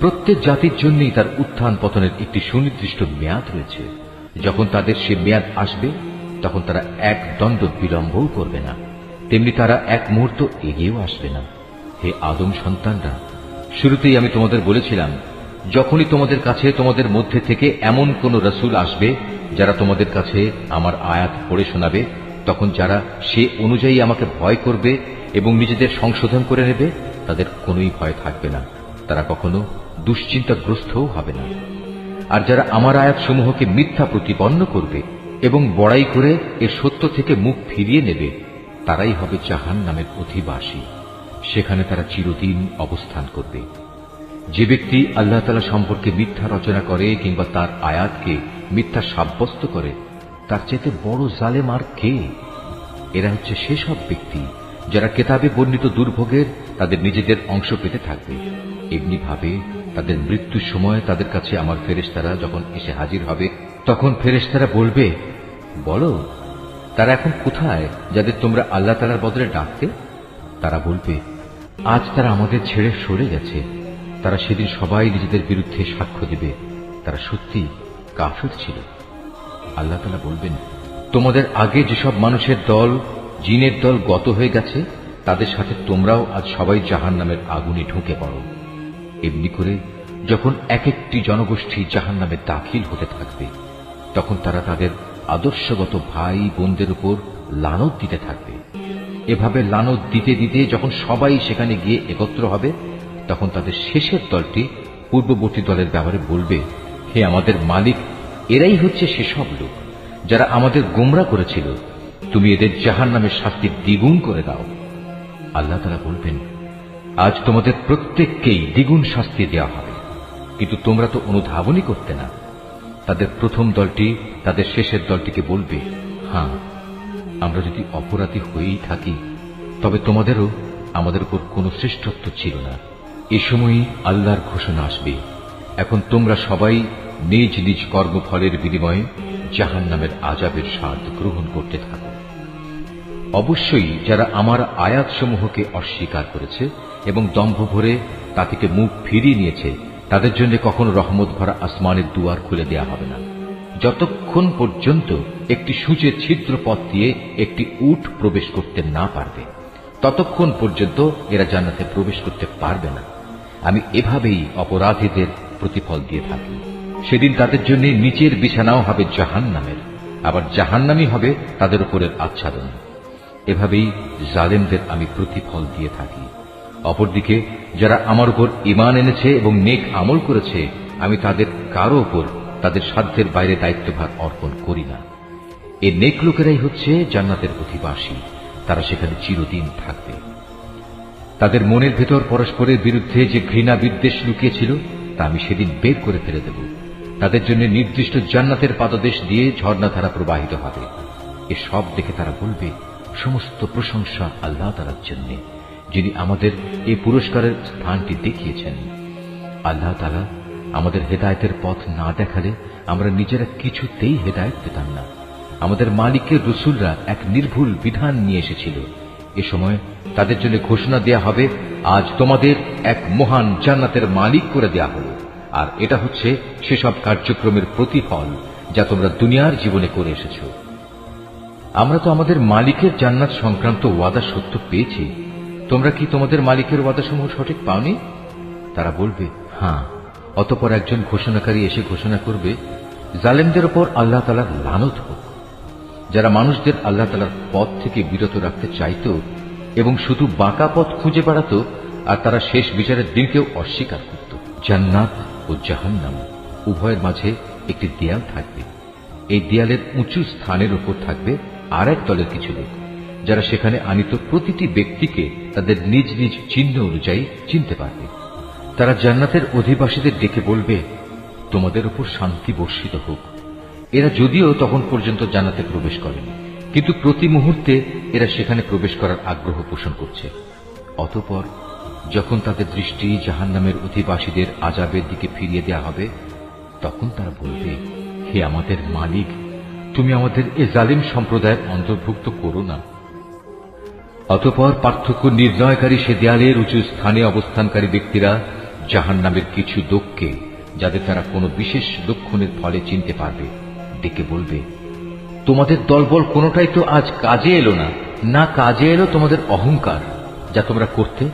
প্রত্যেক জাতির জন্যই তার উত্থান পতনের একটি সুনির্দিষ্ট মেয়াদ রয়েছে। যখন তাদের সে মেয়াদ আসবে, তখন তারা এক দণ্ড বিলম্বও করবে না। তেমনি তারা এক মুহূর্ত এগিয়েও আসবে না। হে আদম সন্তানরা, শুরুতেই আমি তোমাদের বলেছিলাম, যখনই তোমাদের কাছে তোমাদের মধ্যে থেকে এমন কোন রসুল আসবে, যারা তোমাদের কাছে আমার আয়াত পড়ে শোনাবে, তখন যারা সে অনুযায়ী আমাকে ভয় করবে এবং নিজেদের সংশোধন করে নেবে, তাদের কোনোই ভয় থাকবে না। তারা কখনো দুশ্চিন্তাগ্রস্তও হবে না। আর যারা আমার আয়াতসমূহকে মিথ্যা প্রতিপন্ন করবে এবং বড়াই করে এর সত্য থেকে মুখ ফিরিয়ে নেবে, তারাই হবে জাহান নামের অধিবাসী। সেখানে তারা চিরদিন অবস্থান করবে। যে ব্যক্তি আল্লাহ তালা সম্পর্কে মিথ্যা রচনা করে কিংবা তার আয়াতকে মিথ্যা সাব্যস্ত করে, তার চেয়ে বড় জালেম আর কে? এরা হচ্ছে সেসব ব্যক্তি যারা কেতাবে বর্ণিত দুর্ভোগের তাদের নিজেদের অংশ পেতে থাকবে। এমনি ভাবে তাদের মৃত্যুর সময় তাদের কাছে আমার ফেরেশতারা যখন এসে হাজির হবে, তখন ফেরেশতারা বলবে, বলো, তারা এখন কোথায় যাদের তোমরা আল্লাহ তালার বদলে ডাকতে? তারা বলবে, আজ তারা আমাদের ছেড়ে সরে গেছে। তারা সেদিন সবাই নিজেদের বিরুদ্ধে সাক্ষ্য দেবে। তারা সত্যি কাফের ছিল। আল্লাহ তালা বলবেন, তোমাদের আগে যেসব মানুষের দল, জিনের দল গত হয়ে গেছে, তাদের সাথে তোমরাও আজ সবাই জাহান নামের আগুনে ঢুকে পড়ো। এমনি করে যখন এক একটি জনগোষ্ঠী জাহান নামে দাখিল হতে থাকবে, তখন তারা তাদের আদর্শগত ভাই বোনদের উপর লানত দিতে থাকবে। এভাবে লানত দিতে দিতে যখন সবাই সেখানে গিয়ে একত্র হবে, তখন তাদের শেষের দলটি পূর্ববর্তী দলের ব্যাপারে বলবে, হে আমাদের মালিক, এরাই হচ্ছে সেসব লোক যারা আমাদের গোমরা করেছিল। তুমি এদের জাহান নামের শাস্তি দ্বিগুণ করে দাও। আল্লাহ তারা বলবেন আজ তোমাদের প্রত্যেককেই দ্বিগুণ শাস্তি দেওয়া হবে। কিন্তু তোমরা তো অনুধাবনই করতে না। তাদের প্রথম দলটি তাদের শেষের দলটিকে বলবে হ্যাঁ আমরা যদি অপরাধী হয়েই থাকি, তবে তোমাদেরও আমাদের উপর কোনো শ্রেষ্ঠত্ব ছিল না। এ সময়ই আল্লাহর ঘোষণা আসবে। এখন তোমরা সবাই নিজ নিজ কর্মফলের বিনিময়ে জাহান নামের আজাবের স্বাদ গ্রহণ করতে থাকো। অবশ্যই যারা আমার আয়াতসমূহকে অস্বীকার করেছে এবং দম্ভ ভরে তা থেকে মুখ ফিরিয়ে নিয়েছে। তাদের জন্য কখনো রহমত ভরা আসমানের দুয়ার খুলে দেয়া হবে না। যতক্ষণ পর্যন্ত একটি সূচের ছিদ্র পথ দিয়ে একটি উট প্রবেশ করতে না পারবে, ততক্ষণ পর্যন্ত এরা জান্নাতে প্রবেশ করতে পারবে না। আমি এভাবেই অপরাধীদের প্রতিফল দিয়ে থাকি। সেদিন তাদের জন্য নিচের বিছানাও হবে জাহান নামের আবার জাহান্নামই হবে তাদের উপরের আচ্ছাদন। এভাবেই জালেমদের আমি প্রতিফল দিয়ে থাকি। অপরদিকে, যারা আমার উপর ইমান এনেছে এবং নেক আমল করেছে, আমি তাদের কারও ওপর তাদের সাধ্যের বাইরে দায়িত্বভার অর্পণ করি না। এ নেক লোকেরাই হচ্ছে জান্নাতের অধিবাসী, তারা সেখানে চিরদিন থাকবে। তাদের মনের ভেতর পরস্পরের বিরুদ্ধে যে ঘৃণা বিদ্বেষ লুকিয়েছিল, তা আমি সেদিন বের করে ফেলে দেব। তাদের জন্য নির্দিষ্ট জান্নাতের পাদদেশ দিয়ে ঝর্ণাধারা প্রবাহিত হবে। এ সব দেখে তারা বলবে, সমস্ত প্রশংসা আল্লাহ তালার জন্য। যিনি আমাদের এই পুরস্কারের স্থানটি দেখিয়েছেন। আল্লাহ তালা আমাদের হেদায়তের পথ না দেখালে আমরা নিজেরা কিছুতেই হেদায়ত পেতাম না। আমাদের মালিকের রসুলরা এক নির্ভুল বিধান নিয়ে এসেছিল। এ সময় তাদের জন্য ঘোষণা দেয়া হবে, আজ তোমাদের এক মহান জান্নাতের মালিক করে দেয়া হল। আর এটা হচ্ছে সেসব কার্যক্রমের প্রতিফল যা তোমরা দুনিয়ার জীবনে করে এসেছ। আমরা তো আমাদের মালিকের জান্নাত সংক্রান্ত ওয়াদা সত্য পেয়েছি। তোমরা কি তোমাদের মালিকের ওয়াদাসমূহ সঠিক পাওনি? তারা বলবে হ্যাঁ। অতপর একজন ঘোষণাকারী এসে ঘোষণা করবে, জালেমদের ওপর আল্লাহ তালার লানত হোক। যারা মানুষদের আল্লাহ তালার পথ থেকে বিরত রাখতে চাইত এবং শুধু বাঁকা পথ খুঁজে বেড়াত, আর তারা শেষ বিচারের দিনকেও অস্বীকার করত। জান্নাত ও জাহান্নাম উভয়ের মাঝে একটি দেয়াল থাকবে। এই দেয়ালের উঁচু স্থানের উপর থাকবে আর এক দলের কিছু লোক। যারা সেখানে আনিত প্রতিটি ব্যক্তিকে তাদের নিজ নিজ চিহ্ন অনুযায়ী চিনতে পারবে। তারা জান্নাতের অধিবাসীদের ডেকে বলবে, তোমাদের উপর শান্তি বর্ষিত হোক। এরা যদিও তখন পর্যন্ত জান্নাতে প্রবেশ করেনি, কিন্তু প্রতি মুহূর্তে এরা সেখানে প্রবেশ করার আগ্রহ পোষণ করছে। অতপর যখন তাদের দৃষ্টি জাহান নামের অধিবাসীদের আজাবের দিকে ফিরিয়ে দেওয়া হবে, তখন তারা বলবে, হে আমাদের মালিক, তুমি আমাদের এ জালিম সম্প্রদায়ের অন্তর্ভুক্ত করো না। অতপর পার্থক্য নির্ণয়কারী সে দেয়ালের উঁচু স্থানে অবস্থানকারী ব্যক্তিরা জাহান নামের কিছু লোককে, যাদের তারা কোনো বিশেষ লক্ষণের ফলে চিনতে পারবে, ডেকে বলবে, তোমাদের দলবল কোনোটাই তো আজ কাজে এলো না। না কাজে এলো তোমাদের অহংকার, যা তোমরা করতে?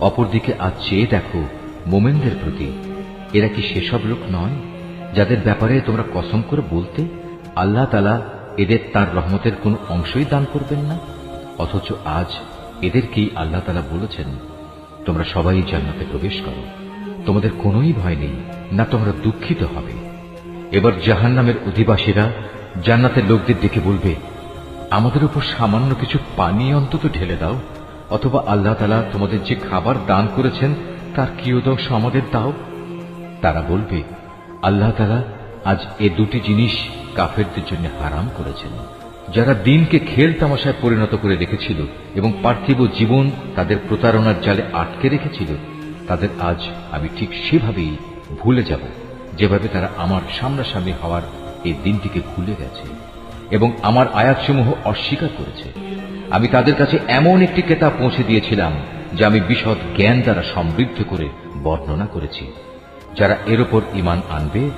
অপরদিকে আজ চেয়ে দেখো, মোমেনদের প্রতি, এরা কি সেসব লোক নয়, যাদের ব্যাপারে তোমরা কসম করে বলতে আল্লাহ তালা এদের তার রহমতের কোনো অংশই দান করবেন না? অথচ আজ এদেরকেই আল্লাহ তালা বলেছেন, তোমরা সবাই জান্নাতে প্রবেশ করো। তোমাদের কোনোই ভয় নেই, না তোমরা দুঃখিত হবে। এবার জাহান নামের অধিবাসীরা জান্নাতের লোকদের দেখে বলবে, আমাদের উপর সামান্য কিছু পানি অন্তত ঢেলে দাও, অথবা আল্লাহ তালা তোমাদের যে খাবার দান করেছেন, তার কিয়দংশ আমাদের দাও? তারা বলবে, আল্লাহ তালা আজ এ দুটি জিনিস কাফেরদের জন্য হারাম করেছেন। যারা দিনকে খেল তামাশায় পরিণত করে রেখেছিল এবং পার্থিব জীবন তাদের প্রতারণার জালে আটকে রেখেছিল, তাদের আজ আমি ঠিক সেভাবেই ভুলে যাব, যেভাবে তারা আমার সামনাসামনি হওয়ার এই দিনটিকে ভুলে গেছে এবং আমার আয়াতসমূহ অস্বীকার করেছে। আমি তাদের কাছে এমন একটি কেতাব পৌঁছে দিয়েছিলাম, যা আমি বিশদ জ্ঞান দ্বারা সমৃদ্ধ করে বর্ণনা করেছি। যারা এর ওপর ইমান আনবে,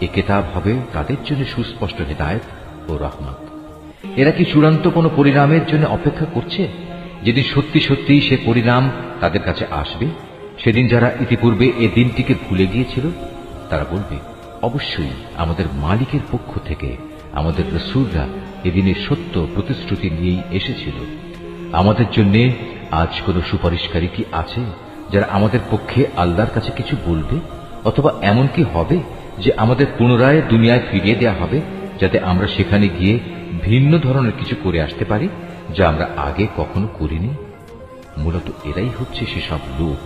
এ কেতাব হবে তাদের জন্য সুস্পষ্ট হেদায়ত ও রহমত। এরা কি চূড়ান্ত কোনো পরিণামের জন্য অপেক্ষা করছে? যেদিন সত্যি সত্যি সে পরিণাম তাদের কাছে আসবে, সেদিন যারা ইতিপূর্বে এ দিনটিকে ভুলে গিয়েছিল, তারা বলবে, অবশ্যই আমাদের মালিকের পক্ষ থেকে আমাদের রসুলরা এদিনের সত্য প্রতিশ্রুতি নিয়েই এসেছিল। আমাদের জন্য আজ কোন সুপারিশকারী কি আছে যারা আমাদের পক্ষে আল্লাহর কাছে কিছু বলবে? অথবা এমন কি হবে যে আমাদের পুনরায় দুনিয়ায় ফিরিয়ে দেয়া হবে যাতে আমরা সেখানে গিয়ে ভিন্ন ধরনের কিছু করে আসতে পারি যা আমরা আগে কখনো করিনি। মূলত এরাই হচ্ছে সেসব লোক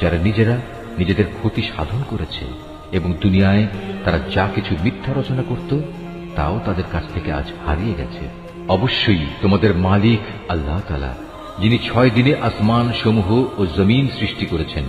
যারা নিজেরা নিজেদের ক্ষতি সাধন করেছে এবং দুনিয়ায় তারা যা কিছু মিথ্যা রচনা করত, তাও তাদের কাছ থেকে আজ হারিয়ে গেছে। অবশ্যই তোমাদের মালিক আল্লাহ তালা যিনি ছয় দিনে আসমান সমূহ ও জমিন সৃষ্টি করেছেন।